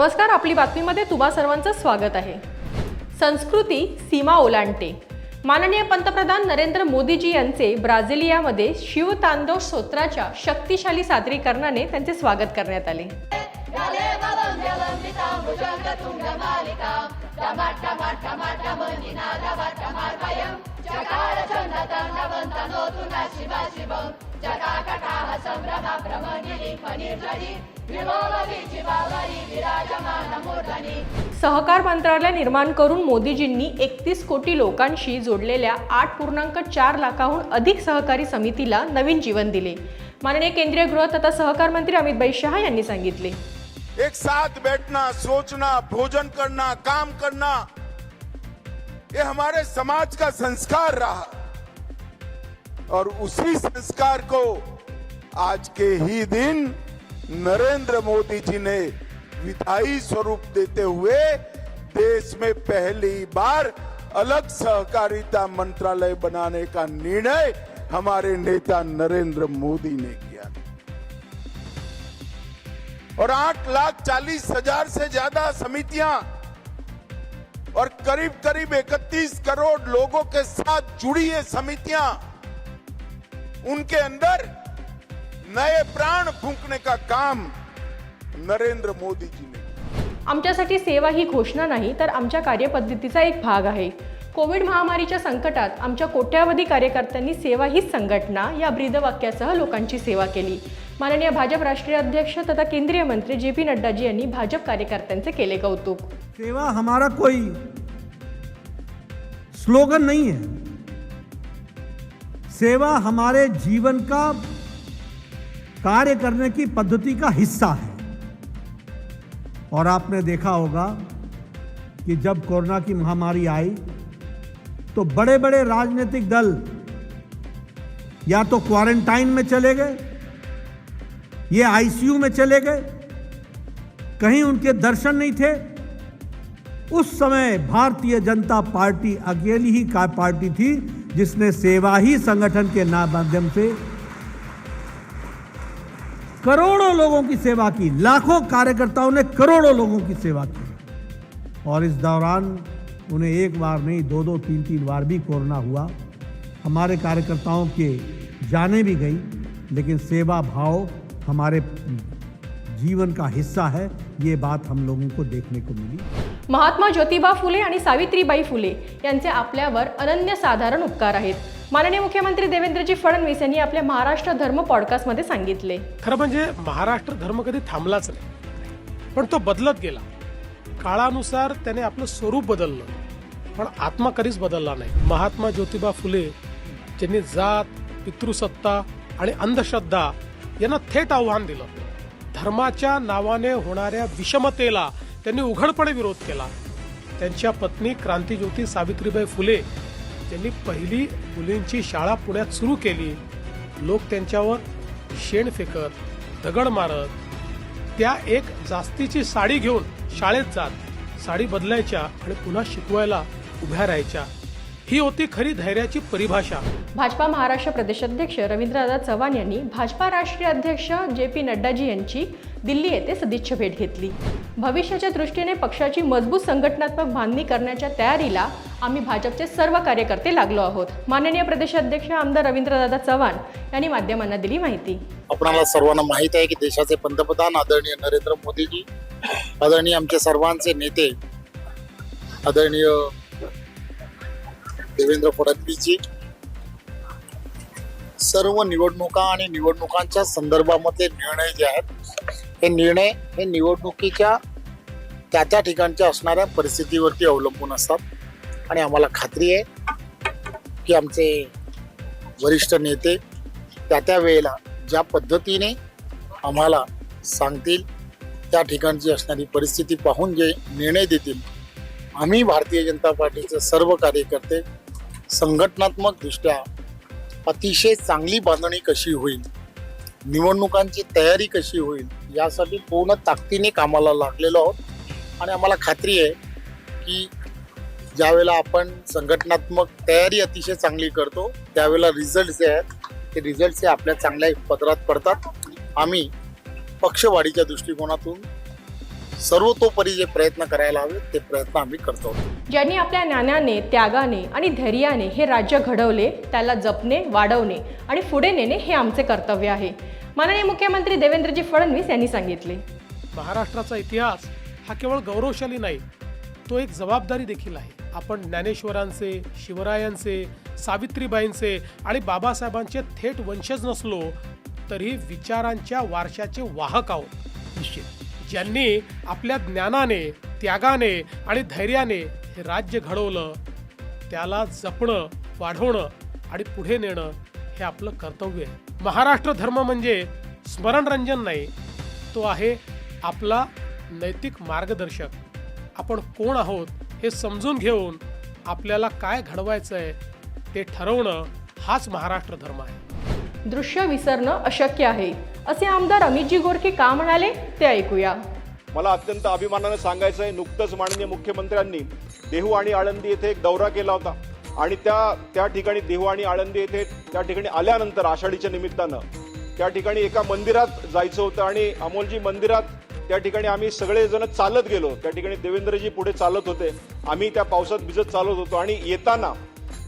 नमस्कार आपली बातमीमध्ये तुम्हा सर्वांचं स्वागत आहे. संस्कृती सीमा ओलांडते. माननीय पंतप्रधान नरेंद्र मोदीजी यांचे ब्राझिलियामध्ये शिवतांडव स्तोत्राच्या शक्तिशाली सादरीकरणाने त्यांचे स्वागत करण्यात आले. सहकार मंत्रालय निर्माण करून मोदीजींनी एकतीस कोटी लोकांशी जोडलेल्या आठ पूर्णांक चार लाखाहून अधिक सहकारी समितीला नवीन जीवन दिले. माननीय केंद्रीय गृह तथा सहकार मंत्री अमित भाई शहा यांनी सांगितले. एक साथ बैठना सोचना भोजन करना काम करना ये हमारे समाज का संस्कार रहा। और उसी संस्कार को आज के ही दिन नरेंद्र मोदी जी ने विधायी स्वरूप देते हुए देश में पहली बार अलग सहकारिता मंत्रालय बनाने का निर्णय हमारे नेता नरेंद्र मोदी ने किया और आठ लाख चालीस हज़ार से ज़्यादा समितियाँ और करीब करीब इकतीस करोड़ लोगों के साथ जुड़ी ये समितियाँ, उनके अंदर नए प्राण फूंकने का काम नरेंद्र मोदी जी ने। आमच्यासाठी सेवा ही घोषणा नाही तर आमच्या कार्यपद्धतीचा एक भाग आहे. कोविड महामारीच्या संकटात आमच्या कोट्यावधी कार्यकर्त्यांनी सेवा हीच संघटना या ब्रीदवाक्यासह लोकांची सेवा केली. माननीय भाजप राष्ट्रीय अध्यक्ष तथा केंद्रीय मंत्री जे पी नड्डाजी यांनी भाजप कार्यकर्त्यांचे केले कौतुक. सेवा हमारा कोई स्लोगन नहीं है। सेवा हमारे जीवन का कार्य करने की पद्धति का हिस्सा है। और आपने देखा होगा कि जब कोरोना की महामारी आई तो बड़े बड़े राजनीतिक दल या तो क्वारंटाइन में चले गए, ये आईसीयू में चले गए, कहीं उनके दर्शन नहीं थे। उस समय भारतीय जनता पार्टी अकेली ही का, पार्टी थी, जिसने सेवा ही संगठन के माध्यम से करोड़ों लोगों की सेवा की। लाखों कार्यकर्ताओं ने करोड़ों लोगों की सेवा की। और इस दौरान उन्हें एक बार नहीं दो दो तीन तीन बार भी कोरोना हुआ। हमारे कार्यकर्ताओं के जाने भी गई लेकिन सेवा भाव हमारे जीवन का हिस्सा है। ये बात हम लोगों को देखने को मिली। महात्मा ज्योतिबा फुले आणि सावित्रीबाई फुले यांचे आपल्यावर अनन्यसाधारण उपकार आहेत। माननीय मुख्यमंत्री देवेंद्रजी फडणवीस यांनी आपल्या महाराष्ट्र धर्म पॉडकास्टमध्ये सांगितले. खरं म्हणजे महाराष्ट्र धर्म कधी थांबलाच नाही. पण तो बदलत गेला. काळानुसार त्याने आपलं स्वरूप बदललं. पण आत्मा कधीच बदलला नाही. महात्मा ज्योतिबा फुले ज्यांनी जात पितृसत्ता आणि अंधश्रद्धा यांना थेट आव्हान दिलं. धर्माच्या नावाने होणाऱ्या विषमतेला त्यांनी उघडपणे विरोध केला. त्यांच्या पत्नी क्रांतीज्योती सावित्रीबाई फुले त्यांनी पहिली मुलींची शाळा पुण्यात सुरू केली. लोक त्यांच्यावर शेण फेकत दगड मारत त्या एक जास्तीची साडी घेऊन शाळेत जात साडी बदलायच्या आणि पुन्हा शिकवायला उभ्या राहायच्या. ही होती खरी धैर्याची परिभाषा. भाजपा महाराष्ट्र प्रदेशाध्यक्ष रवींद्रनाथ चव्हाण यांनी भाजपा राष्ट्रीय अध्यक्ष जे पी नड्डाजी यांची दिल्ली येथे सदिच्छा भेट घेतली. भविष्याच्या दृष्टीने पक्षाची मजबूत संघटनात्मक बांधणी करण्याच्या तयारीला आम्ही भाजपचे सर्व कार्यकर्ते लागलो आहोत. माननीय प्रदेशाध्यक्ष आमदार रवींद्रदादा चव्हाण यांनी माध्यमांना दिली माहिती. आपणाला सर्वांना माहीत आहे की देशाचे पंतप्रधान आदरणीय नरेंद्र मोदीजी आदरणीय आमचे सर्वांचे नेते आदरणीय देवेंद्र फडणवीसजी. सर्व निवडणुका आणि निवडणुकांच्या संदर्भामधले निर्णय जे आहेत हे निर्णय हे निवडणुकीच्या त्या त्या ठिकाणच्या असणाऱ्या परिस्थितीवरती अवलंबून असतात. आणि आम्हाला खात्री आहे की आमचे वरिष्ठ नेते त्या त्या वेळेला ज्या पद्धतीने आम्हाला सांगतील त्या ठिकाणची असणारी परिस्थिती पाहून जे निर्णय देतील आम्ही भारतीय जनता पार्टीचे सर्व कार्यकर्ते संघटनात्मकदृष्ट्या अतिशय चांगली बांधणी कशी होईल? निवडणुकांची तयारी कशी होईल? यासाठी पूर्ण ताकदीने कामाला लागलेलो आहोत. आणि आम्हाला खात्री आहे की ज्यावेळेला आपण संघटनात्मक तयारी अतिशय चांगली करतो त्यावेळेला रिझल्ट जे आहेत ते रिझल्ट हे आपल्या चांगल्या पदरात पडतात. आम्ही पक्षवाढीच्या दृष्टिकोनातून सर्वतोपरी जे प्रयत्न करायला हवे ते प्रयत्न आम्ही करतो. ज्यांनी आपल्या ज्ञानाने त्यागाने आणि धैर्याने हे राज्य घडवले त्याला जपणे वाढवणे आणि पुढे नेणे हे आमचे कर्तव्य आहे. माननीय मुख्यमंत्री देवेंद्रजी फडणवीस यांनी सांगितले. महाराष्ट्राचा इतिहास हा केवळ गौरवशाली नाही तो एक जबाबदारी देखील आहे. आपण ज्ञानेश्वरांचे शिवरायांचे सावित्रीबाईंचे आणि बाबासाहेबांचे थेट वंशज नसलो तरी विचारांच्या वारशाचे वाहक आहोत. निश्चित. ज्यांनी आपल्या ज्ञानाने त्यागाने आणि धैर्याने हे राज्य घडवलं त्याला जपणं वाढवणं आणि पुढे नेणं हे आपलं कर्तव्य आहे. महाराष्ट्र धर्म म्हणजे स्मरणरंजन नाही तो आहे आपला नैतिक मार्गदर्शक. आपण कोण आहोत हे समजून घेऊन आपल्याला काय घडवायचं आहे ते ठरवणं हाच महाराष्ट्र धर्म आहे. दृश्य विसरणं अशक्य आहे. असे आमदार अमितजी गोरखे का म्हणाले ते ऐकूया. मला अत्यंत अभिमानानं सांगायचं आहे नुकतंच माननीय मुख्यमंत्र्यांनी देहू आणि आळंदी येथे एक दौरा केला होता. आणि त्या त्या ठिकाणी देहू आणि आळंदी येथे त्या ठिकाणी आल्यानंतर आषाढीच्या निमित्तानं त्या ठिकाणी एका मंदिरात जायचं होतं आणि अमोलजी मंदिरात त्या ठिकाणी आम्ही सगळेजण चालत गेलो. त्या ठिकाणी देवेंद्रजी पुढे चालत होते. आम्ही त्या पावसात भिजत चालत होतो. आणि येताना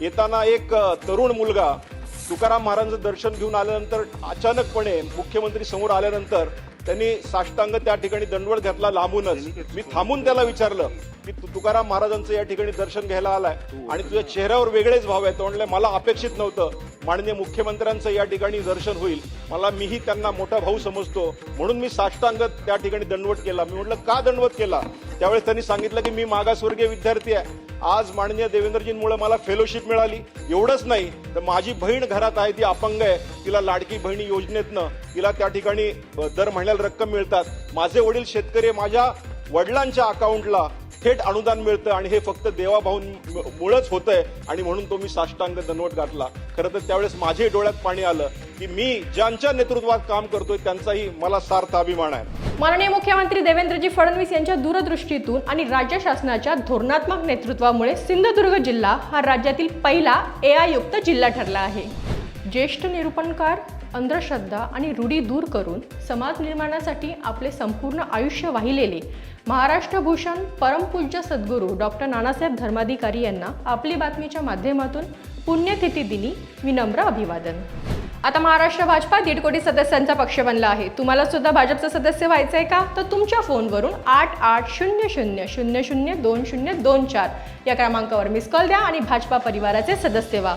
येताना एक तरुण मुलगा तुकाराम महाराजांचं दर्शन घेऊन आल्यानंतर अचानकपणे मुख्यमंत्री समोर आल्यानंतर त्यांनी साष्टांग त्या ठिकाणी दंडवत घातला लांबूनच. मी थांबून त्याला विचारलं की तू तुकाराम महाराजांचं या ठिकाणी दर्शन घ्यायला आलाय आणि तुझ्या चेहऱ्यावर वेगळेच भाव आहे तो म्हणले मला अपेक्षित नव्हतं. माननीय मुख्यमंत्र्यांचं या ठिकाणी दर्शन होईल. मला मीही त्यांना मोठा भाऊ समजतो. म्हणून मी साष्टांग त्या ठिकाणी दंडवत केला. मी म्हटलं का दंडवत केला? त्यावेळेस त्यांनी सांगितलं की मी मागासवर्गीय विद्यार्थी आहे. आज माननीय देवेंद्रजींमुळे मला फेलोशिप मिळाली. एवढंच नाही तर माझी बहीण घरात आहे ती अपंग आहे. तिला लाडकी बहिणी योजनेतनं तिला त्या ठिकाणी दर महिन्याला रक्कम मिळतात. माझे वडील शेतकरी माझ्या वडिलांच्या अकाउंटला थेट अनुदान मिळतं आणि हे फक्त देवाभाऊंमुळेच होतंय आणि म्हणून तो मी साष्टांग दनवट घातला खरं तर त्यावेळेस माझे डोळ्यात पाणी आलं की मी ज्यांच्या नेतृत्वात काम करतोय त्यांचाही मला सार्थ अभिमान आहे. माननीय मुख्यमंत्री देवेंद्रजी फडणवीस यांच्या दूरदृष्टीतून आणि राज्य शासनाच्या धोरणात्मक नेतृत्वामुळे सिंधुदुर्ग जिल्हा हा राज्यातील पहिला ए आय युक्त जिल्हा ठरला आहे. ज्येष्ठ निरूपणकार अंधश्रद्धा आणि रूढी दूर करून समाज निर्माणासाठी आपले संपूर्ण आयुष्य वाहिलेले महाराष्ट्रभूषण परमपूज्य सद्गुरू डॉक्टर नानासाहेब धर्माधिकारी यांना आपली बातमीच्या माध्यमातून पुण्यतिथी दिनी विनम्र अभिवादन. आता महाराष्ट्र भाजपा दीड कोटी सदस्यांचा पक्ष बनला आहे. तुम्हाला सुद्धा भाजपचं सदस्य व्हायचं आहे का? तर तुमच्या फोनवरून आठ आठ शून्य शून्य शून्य शून्य दोन शून्य दोन चार या क्रमांकावर मिस कॉल द्या आणि भाजपा परिवाराचे सदस्य व्हा.